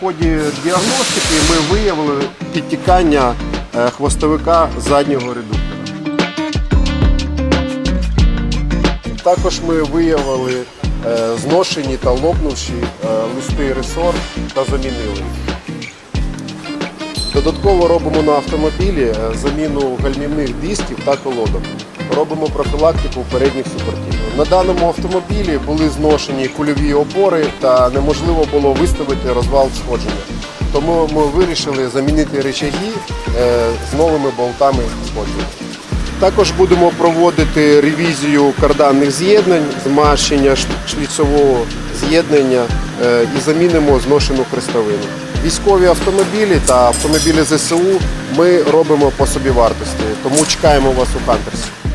ході діагностики ми виявили підтікання е, хвостовика заднього редуктора. Також ми виявили е, зношені та лопнувші е, листи ресор та замінили. Додатково робимо на автомобілі заміну гальмівних дисків та колодок. Робимо профілактику передніх супортів. На даному автомобілі були зношені кульові опори та неможливо було виставити розвал сходження. Тому ми вирішили замінити речаги е, з новими болтами сходження. Також будемо проводити ревізію карданних з'єднань, змащення шліцового з'єднання е, і замінимо зношену хрестовину. Військові автомобілі та автомобілі ЗСУ ми робимо по собівартості, тому чекаємо вас у Хантерсі.